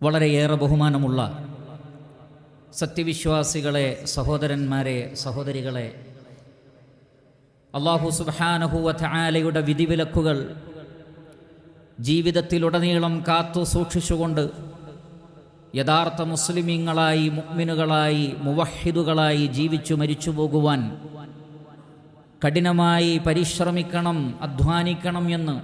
വളരെയേറെ ബഹുമാനമുള്ള സത്യവിശ്വാസികളെ സഹോദരന്മാരെ സഹോദരികളെ അള്ളാഹു സുബാനഹുവ ആലയുടെ വിധിവിലക്കുകൾ ജീവിതത്തിലുടനീളം കാത്തു സൂക്ഷിച്ചുകൊണ്ട് യഥാർത്ഥ മുസ്ലിമീങ്ങളായി മുഗ്മിനുകളായി മുവഹിദുകളായി ജീവിച്ചു മരിച്ചു പോകുവാൻ കഠിനമായി പരിശ്രമിക്കണം അധ്വാനിക്കണം എന്ന്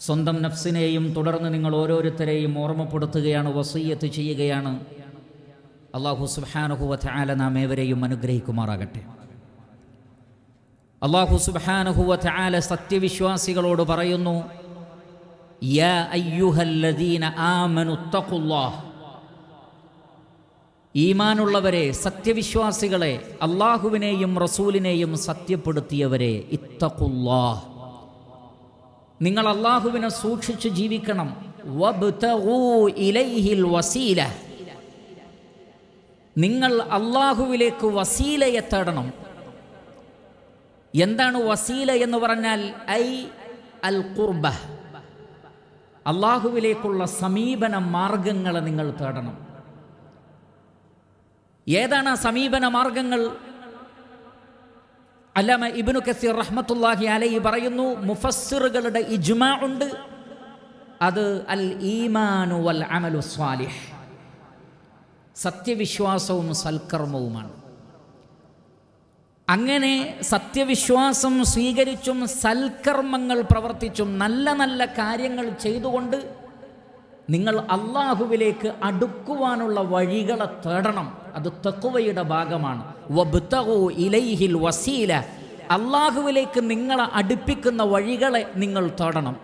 സ്വന്തം നഫ്സിനെയും തുടർന്ന് നിങ്ങൾ ഓരോരുത്തരെയും ഓർമ്മപ്പെടുത്തുകയാണ് വസീയത്ത് ചെയ്യുകയാണ്. അള്ളാഹു സുബാനുഹുവ ആല നാം ഏവരെയും അനുഗ്രഹിക്കുമാറാകട്ടെ. അള്ളാഹു സുബാനുഹുവ ആല സത്യവിശ്വാസികളോട് പറയുന്നു യാ അയ്യുഹല്ലദീന ഈമാനുള്ളവരെ സത്യവിശ്വാസികളെ അള്ളാഹുവിനെയും റസൂലിനെയും സത്യപ്പെടുത്തിയവരെ ഇത്തഖുല്ലാഹ്. നിങ്ങൾ അള്ളാഹുവിനെ സൂക്ഷിച്ച് ജീവിക്കണം. ഇലൈഹിൽ വസീല. നിങ്ങൾ അള്ളാഹുവിലേക്ക് വസീലയെ തേടണം. എന്താണ് വസീല എന്ന് പറഞ്ഞാൽ? ഐ അൽ കുർബ അള്ളാഹുവിലേക്കുള്ള സമീപന മാർഗങ്ങളെ നിങ്ങൾ തേടണം. ഏതാണ് ആ സമീപന മാർഗങ്ങൾ? അല്ലാമ ഇബിനു കസീർ റഹ്മത്തുല്ലാഹി അലൈ പറയുന്നു മുഫസ്സിറുകളുടെ ഇജ്മാ ഉണ്ട്. അത് അൽ ഈമാനു വൽ അമലു സ്വാലിഹ്. സത്യവിശ്വാസവും സൽക്കർമ്മവുമാണ്. അങ്ങനെ സത്യവിശ്വാസം സ്വീകരിച്ചും സൽക്കർമ്മങ്ങൾ പ്രവർത്തിച്ചും നല്ല നല്ല കാര്യങ്ങൾ ചെയ്തുകൊണ്ട് നിങ്ങൾ അള്ളാഹുവിലേക്ക് അടുക്കുവാനുള്ള വഴികളെ തേടണം. അത് തെക്കുവയുടെ ഭാഗമാണ്. ഇലൈഹിൽ വസീല. അള്ളാഹുവിലേക്ക് നിങ്ങളെ അടുപ്പിക്കുന്ന വഴികളെ നിങ്ങൾ തൊടണം.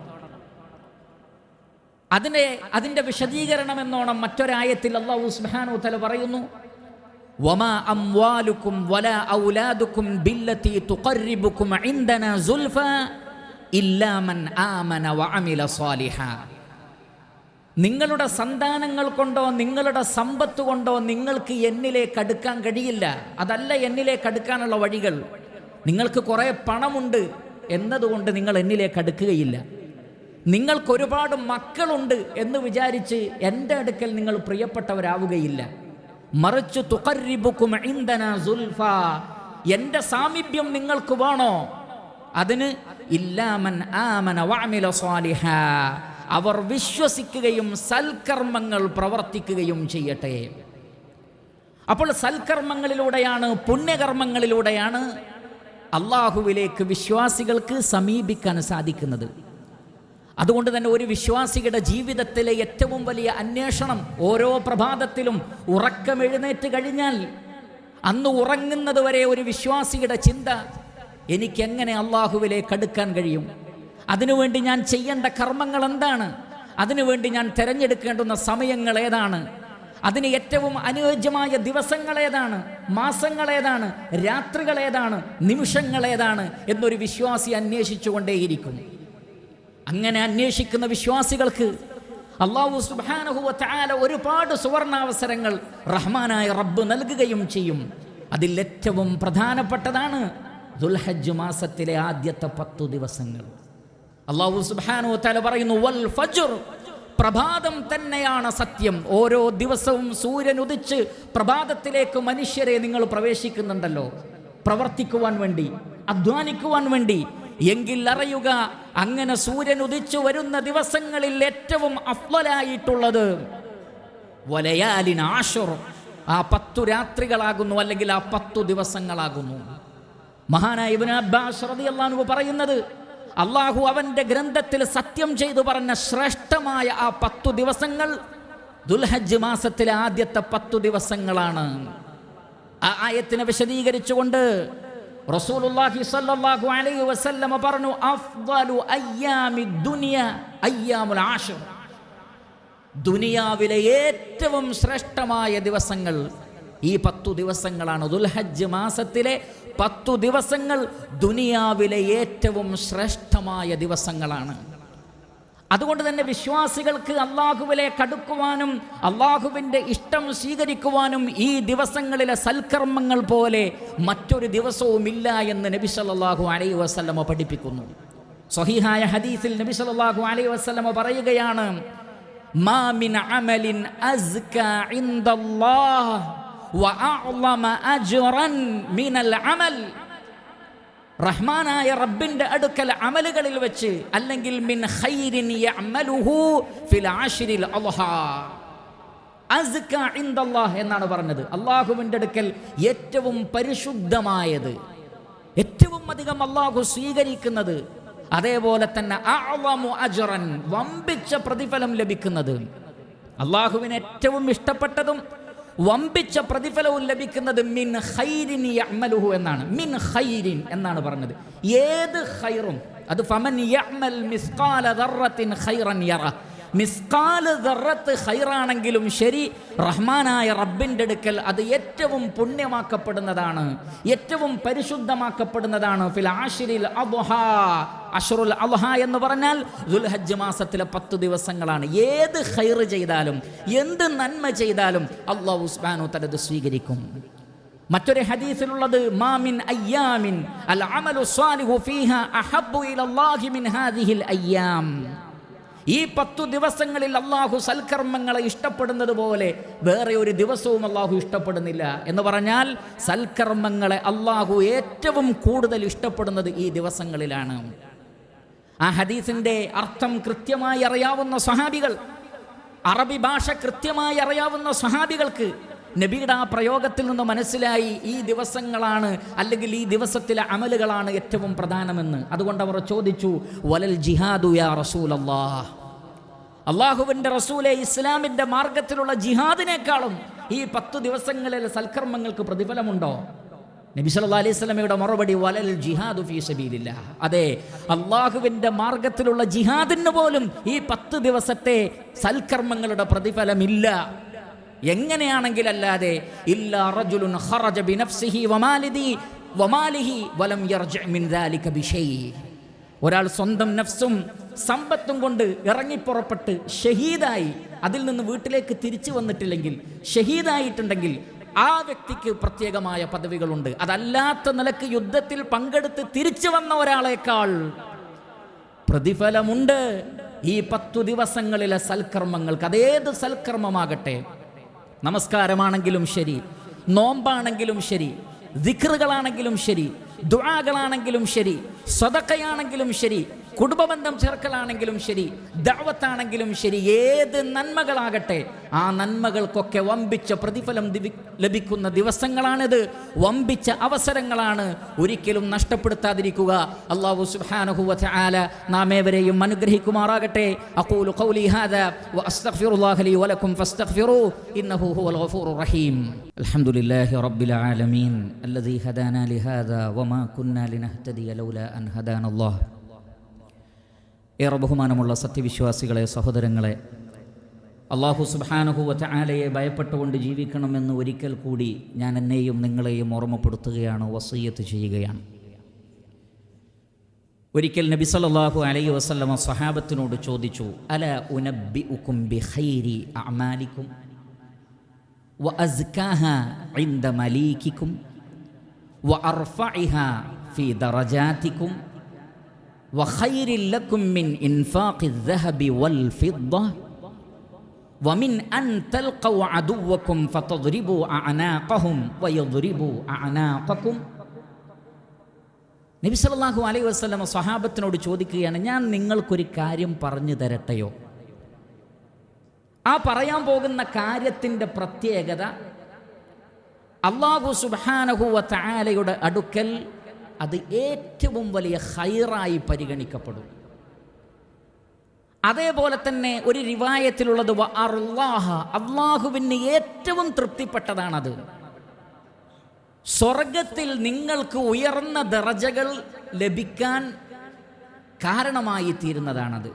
അതിനെ അതിന്റെ വിശദീകരണം എന്നോണം മറ്റൊരായത്തിൽ അള്ളാഹു സുബാനു തല പറയുന്നു ും നിങ്ങളുടെ സന്താനങ്ങൾ കൊണ്ടോ നിങ്ങളുടെ സമ്പത്ത് കൊണ്ടോ നിങ്ങൾക്ക് എന്നിലേക്ക് അടുക്കാൻ കഴിയില്ല. അതല്ല എന്നിലേക്ക് അടുക്കാനുള്ള വഴികൾ. നിങ്ങൾക്ക് കുറേ പണമുണ്ട് എന്നതുകൊണ്ട് നിങ്ങൾ എന്നിലേക്ക് അടുക്കുകയില്ല. നിങ്ങൾക്ക് ഒരുപാട് മക്കളുണ്ട് എന്ന് വിചാരിച്ച് എന്റെ അടുക്കൽ നിങ്ങൾ പ്രിയപ്പെട്ടവരാവുകയില്ല. മറിച്ച് തുക്കറിബുക്കും എന്റെ സാമീപ്യം നിങ്ങൾക്ക് വേണോ? അതിന് ഇല്ലാമൻ ആമന വഅമില സ്വാലിഹ. അവർ വിശ്വസിക്കുകയും സൽക്കർമ്മങ്ങൾ പ്രവർത്തിക്കുകയും ചെയ്യട്ടെ. അപ്പോൾ സൽക്കർമ്മങ്ങളിലൂടെയാണ് പുണ്യകർമ്മങ്ങളിലൂടെയാണ് അള്ളാഹുവിലേക്ക് വിശ്വാസികൾക്ക് സമീപിക്കാൻ സാധിക്കുന്നത്. അതുകൊണ്ട് തന്നെ ഒരു വിശ്വാസിയുടെ ജീവിതത്തിലെ ഏറ്റവും വലിയ അന്വേഷണം ഓരോ പ്രഭാതത്തിലും ഉറക്കമെഴുന്നേറ്റ് കഴിഞ്ഞാൽ അന്ന് ഉറങ്ങുന്നത് വരെ ഒരു വിശ്വാസിയുടെ ചിന്ത എനിക്കെങ്ങനെ അള്ളാഹുവിലേക്ക് അടുക്കാൻ കഴിയും? അതിനുവേണ്ടി ഞാൻ ചെയ്യേണ്ട കർമ്മങ്ങൾ എന്താണ് അതിനുവേണ്ടി ഞാൻ തിരഞ്ഞെടുക്കേണ്ടുന്ന സമയങ്ങൾ ഏതാണ് അതിന് ഏറ്റവും അനുയോജ്യമായ ദിവസങ്ങൾ ഏതാണ് മാസങ്ങൾ ഏതാണ് രാത്രികൾ ഏതാണ് നിമിഷങ്ങൾ ഏതാണ് എന്നൊരു വിശ്വാസി അന്വേഷിച്ചുകൊണ്ടേയിരിക്കും. അങ്ങനെ അന്വേഷിക്കുന്ന വിശ്വാസികൾക്ക് അള്ളാഹു സുബാനഹുവ ചാല ഒരുപാട് സുവർണാവസരങ്ങൾ റഹ്മാനായ റബ്ബ് നൽകുകയും ചെയ്യും. അതിൽ ഏറ്റവും പ്രധാനപ്പെട്ടതാണ് ദുൽഹജ്ജ് മാസത്തിലെ ആദ്യത്തെ പത്തു ദിവസങ്ങൾ. അള്ളാഹു സുബാനു തല പറയുന്നു വൽ ഫജ്ർ. പ്രഭാതം തന്നെയാണ് സത്യം. ഓരോ ദിവസവും സൂര്യൻ ഉദിച്ച് പ്രഭാതത്തിലേക്ക് മനുഷ്യരെ നിങ്ങൾ പ്രവേശിക്കുന്നുണ്ടല്ലോ. പ്രവർത്തിക്കുവാൻ വേണ്ടി അധ്വാനിക്കുവാൻ വേണ്ടി. എങ്കിൽ അറിയുക അങ്ങനെ സൂര്യൻ ഉദിച്ചു വരുന്ന ദിവസങ്ങളിൽ ഏറ്റവും അഫ്വലായിട്ടുള്ളത് വലയാലിൻ ആഷുർ. ആ പത്തു രാത്രികളാകുന്നു അല്ലെങ്കിൽ ആ പത്തു ദിവസങ്ങളാകുന്നു. മഹാനായ ഇബ്നു അബ്ബാസ് റളിയല്ലാഹു പറയുന്നത് അള്ളാഹു അവന്റെ ഗ്രന്ഥത്തിൽ സത്യം ചെയ്തു പറഞ്ഞ ശ്രേഷ്ഠമായ ആ പത്തു ദിവസങ്ങൾ ദുൽഹജ്ജ് മാസത്തിലെ ആദ്യത്തെ പത്തു ദിവസങ്ങളാണ്. ആ ആയത്തിനെ വിശദീകരിച്ചുകൊണ്ട് റസൂലുള്ളാഹി സ്വല്ലല്ലാഹു അലൈഹി പറഞ്ഞു അഫ്ദലു ദുനിയാവിലെ ഏറ്റവും ശ്രേഷ്ഠമായ ദിവസങ്ങൾ ഈ പത്തു ദിവസങ്ങളാണ് ദുൽഹജ്ജ് മാസത്തിലെ പത്തു ദിവസങ്ങൾ ദുനിയാവിലെ ഏറ്റവും ശ്രേഷ്ഠമായ ദിവസങ്ങളാണ്. അതുകൊണ്ട് തന്നെ വിശ്വാസികൾക്ക് അള്ളാഹുവിലെ കടുക്കുവാനും അള്ളാഹുവിന്റെ ഇഷ്ടം സ്വീകരിക്കുവാനും ഈ ദിവസങ്ങളിലെ സൽക്കർമ്മങ്ങൾ പോലെ മറ്റൊരു ദിവസവുമില്ല എന്ന് നബി സല്ലാഹു അലൈ വസല്ലമ പഠിപ്പിക്കുന്നു. സ്വഹീഹായ ഹദീസിൽ നബി സല്ലാഹു അലൈ വസല്ലമ പറയുകയാണ് മാ മിൻ അമലിൻ അസ്ക റഹ്മാനായ റബ്ബിന്റെ അടുക്കൽ അമലുകളിൽ വെച്ച് അല്ലെങ്കിൽ മിൻ ഖൈരിൻ യഅമലുഹു ഫിൽ ആശിരിൽ അസ്ക എന്നാണ് പറഞ്ഞത്. അള്ളാഹുവിന്റെ അടുക്കൽ ഏറ്റവും പരിശുദ്ധമായത്. ഏറ്റവും അധികം അള്ളാഹു സ്വീകരിക്കുന്നത് അതേപോലെ തന്നെ അജ്റൻ വമ്പിച്ച പ്രതിഫലം ലഭിക്കുന്നത്. അള്ളാഹുവിന് ഏറ്റവും ഇഷ്ടപ്പെട്ടതും വമ്പിച്ച പ്രതിഫലവും ലഭിക്കുന്നത് മിൻ ഹൈരിൻ യഅമലുഹു എന്നാണ്. മിൻ ഹൈരിൻ എന്നാണ് പറഞ്ഞത്. ഏത് ഹൈറും അത് ഫമൻ യഅമൽ മിസ്കാല ഹൈറൻ യറ. മിസ്കാൽ ദറത്ത് ഹൈറാണെങ്കിലും ശരി റഹ്മാനായ റബ്ബിന്റെ അടുക്കൽ അത് ഏറ്റവും പുണ്യമാക്കപ്പെടുന്നതാണ് ഏറ്റവും പരിശുദ്ധമാക്കപ്പെടുന്നതാണ്. ഫിൽ ആഷിരിൽ അഷറുൽ അൽഹ എന്ന് പറഞ്ഞാൽ ദുൽഹജ്ജ് മാസത്തിലെ പത്ത് ദിവസങ്ങളാണ്. ഏത് ഹൈർ ചെയ്താലും എന്ത് നന്മ ചെയ്താലും അള്ളാഹു ഉസ്മാനു തലത് സ്വീകരിക്കും. മറ്റൊരു ഹദീസിലുള്ളത് മാമിൻ അയ്യാമിൻ അൽ അമലു സ്വാലിഹു ഫീഹ അഹബ്ബു ഇലല്ലാഹി മിൻ ഹാദിഹിൽ അയ്യാം. ഈ പത്തു ദിവസങ്ങളിൽ അള്ളാഹു സൽക്കർമ്മങ്ങളെ ഇഷ്ടപ്പെടുന്നത് പോലെ വേറെ ഒരു ദിവസവും അള്ളാഹു ഇഷ്ടപ്പെടുന്നില്ല. എന്ന് പറഞ്ഞാൽ സൽക്കർമ്മങ്ങളെ അള്ളാഹു ഏറ്റവും കൂടുതൽ ഇഷ്ടപ്പെടുന്നത് ഈ ദിവസങ്ങളിലാണ്. ആ ഹദീസിന്റെ അർത്ഥം കൃത്യമായി അറിയാവുന്ന സഹാബികൾ അറബി ഭാഷ കൃത്യമായി അറിയാവുന്ന സഹാബികൾക്ക് നബിയുടെ ആ പ്രയോഗത്തിൽ നിന്ന് മനസ്സിലായി ഈ ദിവസങ്ങളാണ് അല്ലെങ്കിൽ ഈ ദിവസത്തിലെ അമലുകളാണ് ഏറ്റവും പ്രധാനമെന്ന്. അതുകൊണ്ട് അവർ ചോദിച്ചു വലൽ ജിഹാദു യാ റസൂലല്ലാഹ് അള്ളാഹുവിന്റെ റസൂലെ ഇസ്ലാമിന്റെ മാർഗത്തിലുള്ള ജിഹാദിനേക്കാളും ഈ പത്തു ദിവസങ്ങളിൽ സൽക്കർമ്മങ്ങൾക്ക് പ്രതിഫലമുണ്ടോ? നബി സല്ലാ അലൈഹി സ്വലമയുടെ മറുപടി വലൽ ജിഹാദു ഫീ സബീലില്ല അതെ അള്ളാഹുവിന്റെ മാർഗത്തിലുള്ള ജിഹാദിന് പോലും ഈ പത്ത് ദിവസത്തെ സൽക്കർമ്മങ്ങളുടെ പ്രതിഫലമില്ല. എങ്ങനെയാണെങ്കിലല്ലാതെ ഇല്ലാ റജുലുൻ ഖറജ വമാലിഹി വലം മിൻ ബിശൈ ഒരാൾ സ്വന്തം നഫ്സും സമ്പത്തും കൊണ്ട് ഇറങ്ങിപ്പുറപ്പെട്ട് ഷഹീദായി അതിൽ നിന്ന് വീട്ടിലേക്ക് തിരിച്ചു വന്നിട്ടില്ലെങ്കിൽ ഷഹീദായിട്ടുണ്ടെങ്കിൽ ആ വ്യക്തിക്ക് പ്രത്യേകമായ പദവികളുണ്ട്. അതല്ലാത്ത നിലയ്ക്ക് യുദ്ധത്തിൽ പങ്കെടുത്ത് തിരിച്ചു വന്ന ഒരാളേക്കാൾ പ്രതിഫലമുണ്ട്. ഈ പത്തു ദിവസങ്ങളിലെ സൽക്കർമ്മങ്ങൾക്ക് അതേത് സൽക്കർമ്മമാകട്ടെ? നമസ്കാരമാണെങ്കിലും ശരി നോമ്പാണെങ്കിലും ശരി ദിക്റുകളാണെങ്കിലും ശരി ദുആകളാണെങ്കിലും ശരി സ്വതക്കയാണെങ്കിലും ശരി കുടുംബബന്ധം ചേർക്കലാണെങ്കിലും ശരി ദാവത്താണെങ്കിലും ശരി ഏത് നന്മകളാകട്ടെ ആ നന്മകൾക്കൊക്കെ വമ്പിച്ച പ്രതിഫലം ലഭിക്കുന്ന ദിവസങ്ങളാണിത്. വമ്പിച്ച അവസരങ്ങളാണ് ഒരിക്കലും നഷ്ടപ്പെടുത്താതിരിക്കുക. അള്ളാഹു സുബ്ഹാനഹു വതആല നാമേവരെയും അനുഗ്രഹിക്കുമാറാകട്ടെ. അഖൂലു ഖൗലി ഹാദ വ അസ്തഗ്ഫിറുല്ലാഹി ലി വലക്കും ഫസ്തഗ്ഫിറൂ ഇന്നഹു ഹുവൽ ഗഫൂറുർ റഹീം. അൽഹംദുലില്ലാഹി റബ്ബിൽ ആലമീൻ അല്ലദീ ഹദാനാ ലിഹാദാ വമാ കുന്നാ ലിനഹ്തദിയ ലൗലാ അൻ ഹദാനല്ലാഹ്. ഏറെ ബഹുമാനമുള്ള സത്യവിശ്വാസികളെ സഹോദരങ്ങളെ അള്ളാഹു സുബാനുഹുവറ്റ ആലയെ ഭയപ്പെട്ടുകൊണ്ട് ജീവിക്കണമെന്ന് ഒരിക്കൽ കൂടി ഞാൻ എന്നെയും നിങ്ങളെയും ഓർമ്മപ്പെടുത്തുകയാണ് വസയ്യത്ത് ചെയ്യുകയാണ്. ഒരിക്കൽ നബി സല്ലല്ലാഹു അലൈഹി വസല്ലമ സഹാബത്തിനോട് ചോദിച്ചു അല ഉനബി ഉക്കും അമാലിക്കും വ വ അർഫഇഹ ഫി ദറജാതിക്കും വ ഖൈരിൻ ലക്കും മിൻ ഇൻഫാഖി الذهب والفضة ومن أن تلقوا عدوكم فتضربوا أعناقهم ويضربوا أعناقكم നബി സല്ലല്ലാഹു അലൈഹി വസല്ലമ സ്വഹാബത്തിനോട് ചോദിക്കുകയാണ് ഞാൻ നിങ്ങൾക്കൊരു കാര്യം പറഞ്ഞു തരട്ടെയോ ആ പറയാൻ പോകുന്ന കാര്യത്തിൻ്റെ പ്രത്യേകത അള്ളാഹു സുബാനഹുവ താലയുടെ അടുക്കൽ അത് ഏറ്റവും വലിയ ഹൈറായി പരിഗണിക്കപ്പെടും. അതേപോലെ തന്നെ ഒരു റിവായത്തിലുള്ളത് അള്ളാഹുവിന് ഏറ്റവും തൃപ്തിപ്പെട്ടതാണത്. സ്വർഗത്തിൽ നിങ്ങൾക്ക് ഉയർന്ന ദറജകൾ ലഭിക്കാൻ കാരണമായി തീരുന്നതാണത്.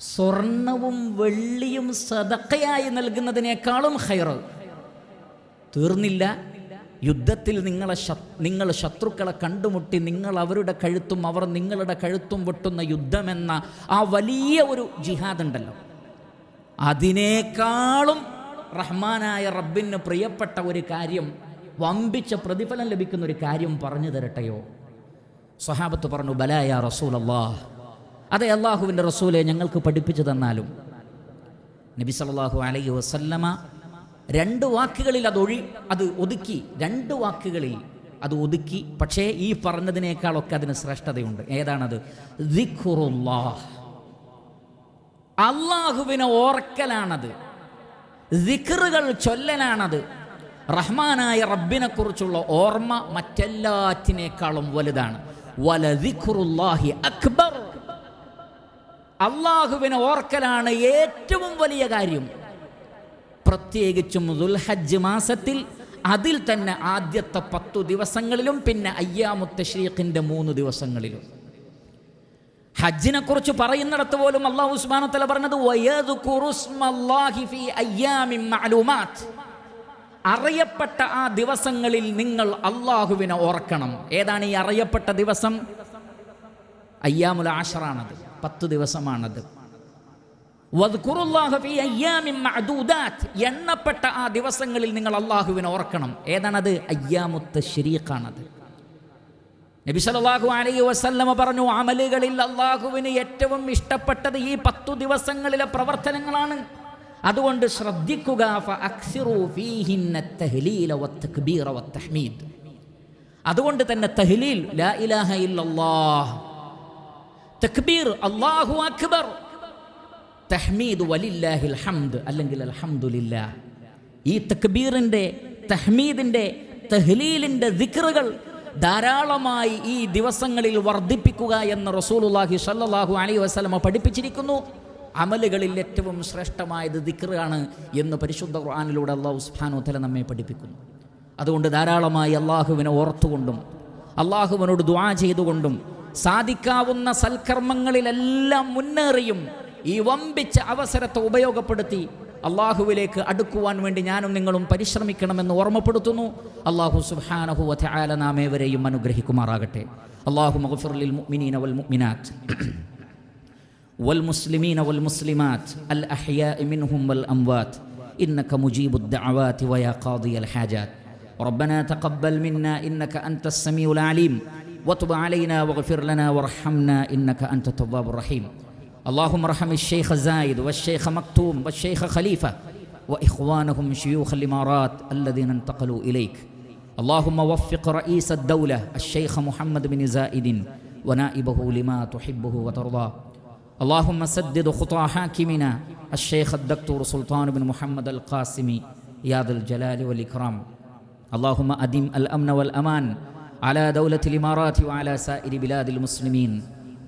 സ്വർണവും വെള്ളിയും സദക്കയായി നൽകുന്നതിനേക്കാളും ഹൈറ് തീർന്നില്ല. യുദ്ധത്തിൽ നിങ്ങളെ നിങ്ങൾ ശത്രുക്കളെ കണ്ടുമുട്ടി നിങ്ങൾ അവരുടെ കഴുത്തും അവർ നിങ്ങളുടെ കഴുത്തും വെട്ടുന്ന യുദ്ധമെന്ന ആ വലിയ ഒരു ജിഹാദ് ഉണ്ടല്ലോ അതിനേക്കാളും റഹ്മാനായ റബ്ബിന് പ്രിയപ്പെട്ട ഒരു കാര്യം വമ്പിച്ച പ്രതിഫലം ലഭിക്കുന്ന ഒരു കാര്യം പറഞ്ഞു തരട്ടെയോ? സ്വഹാബത്ത് പറഞ്ഞു ബലായ റസൂൽ അള്ളാഹ് അതെ അള്ളാഹുവിന്റെ റസൂലെ ഞങ്ങൾക്ക് പഠിപ്പിച്ചു തന്നാലും നബി സല്ലല്ലാഹു അലൈഹി വസല്ലമ രണ്ട് വാക്കുകളിൽ അത് ഒഴി അത് ഒതുക്കി രണ്ട് വാക്കുകളിൽ അത് ഒതുക്കി. പക്ഷേ ഈ പറഞ്ഞതിനേക്കാളൊക്കെ അതിന് ശ്രേഷ്ഠതയുണ്ട്. ഏതാണത്? അള്ളാഹുവിനെ ഓർക്കലാണത്. ദിക്റുകൾ ചൊല്ലലാണത്. റഹ്മാനായ റബ്ബിനെ കുറിച്ചുള്ള ഓർമ്മ മറ്റെല്ലാറ്റിനേക്കാളും വലുതാണ്. അക്ബർ. അള്ളാഹുവിനെ ഓർക്കലാണ് ഏറ്റവും വലിയ കാര്യം. പ്രത്യേകിച്ചും ദുൽഹജ്ജ് മാസത്തിൽ അതിൽ തന്നെ ആദ്യത്തെ പത്തു ദിവസങ്ങളിലും പിന്നെ അയ്യാമുത്ത ഷീഖിന്റെ മൂന്ന് ദിവസങ്ങളിലും. ഹജ്ജിനെ കുറിച്ച് പറയുന്നിടത്ത് പോലും അള്ളാഹു ഉസ്മാനത്തല പറഞ്ഞത് അറിയപ്പെട്ട ആ ദിവസങ്ങളിൽ നിങ്ങൾ അള്ളാഹുവിനെ ഓർക്കണം. ഏതാണ് ഈ അറിയപ്പെട്ട ദിവസം? അയ്യാമുൽ ആഷറാണത് പത്ത് ദിവസമാണത്. എണ്ണപ്പെട്ട ആ ദിവസങ്ങളിൽ നിങ്ങൾ അള്ളാഹുവിനെ ഓർക്കണം. ഏതാണത്? അയ്യാമുത്ത ശരീഖാണത് നബി സല്ലല്ലാഹു അലൈഹി വസല്ലമ പറഞ്ഞു അമലുകളിൽ അള്ളാഹുവിന് ഏറ്റവും ഇഷ്ടപ്പെട്ടത് ഈ പത്തു ദിവസങ്ങളിലെ പ്രവർത്തനങ്ങളാണ്. അതുകൊണ്ട് ശ്രദ്ധിക്കുക അതുകൊണ്ട് തന്നെ തഹ്ലീൽ ലാ ഇലാഹ ഇല്ലല്ലാഹ്. തക്ബീർ അല്ലാഹു അക്ബർ. തഹ്മീദ് വലില്ലാഹിൽ ഹംദ് അല്ലെങ്കിൽ അൽഹംദുലില്ലാ. ഈ തക്ബീറിന്റെ തഹ്മീദിന്റെ തഹ്ലീലിന്റെ ദിക്റുകൾ ധാരാളമായി ഈ ദിവസങ്ങളിൽ വർദ്ധിപ്പിക്കുക എന്ന് റസൂലുല്ലാഹി സല്ലാഹു അലൈഹി വസ്ലമ പഠിപ്പിച്ചിരിക്കുന്നു. അമലുകളിൽ ഏറ്റവും ശ്രേഷ്ഠമായത് ദിക്റാണ് എന്ന് പരിശുദ്ധ ഖുർആാനിലൂടെ അള്ളാഹു സുബ്ഹാനഹു തല നമ്മെ പഠിപ്പിക്കുന്നു. അതുകൊണ്ട് ധാരാളമായി അള്ളാഹുവിനെ ഓർത്തുകൊണ്ടും അള്ളാഹുവിനോട് ദ്വാ ചെയ്തുകൊണ്ടും സാധിക്കാവുന്ന സൽക്കർമ്മങ്ങളിലെല്ലാം മുന്നേറിയും ഈ വമ്പിച്ച അവസരത്തെ ഉപയോഗപ്പെടുത്തി അള്ളാഹുവിലേക്ക് അടുക്കുവാൻ വേണ്ടി ഞാനും നിങ്ങളും പരിശ്രമിക്കണമെന്ന് ഓർമ്മപ്പെടുത്തുന്നു അള്ളാഹു സുബ്ഹാനഹു വതആല നാം ഏവരെയും അനുഗ്രഹിക്കുമാറാകട്ടെ അള്ളാഹു മഗ്ഫിർ മുഅ്മിനീന വൽ മുഅ്മിനാത്ത് والمسلمين والمسلمات الأحياء منهم والأموات إنك مجيب الدعوات ويا قاضي الحاجات ربنا تقبل منا إنك أنت السميع العليم وتب علينا واغفر لنا وارحمنا إنك أنت التواب الرحيم اللهم ارحم الشيخ زايد والشيخ مكتوم والشيخ خليفة وإخوانهم شيوخ الإمارات الذين انتقلوا إليك. اللهم وفق رئيس الدولة الشيخ محمد بن زائد ونائبه لما تحبه وترضاه اللهم سدد خطى حاكمنا الشيخ الدكتور سلطان بن محمد القاسمي يا ذا الجلال والإكرام. اللهم أدم الأمن والأمان على دولة الإمارات وعلى سائر بلاد المسلمين.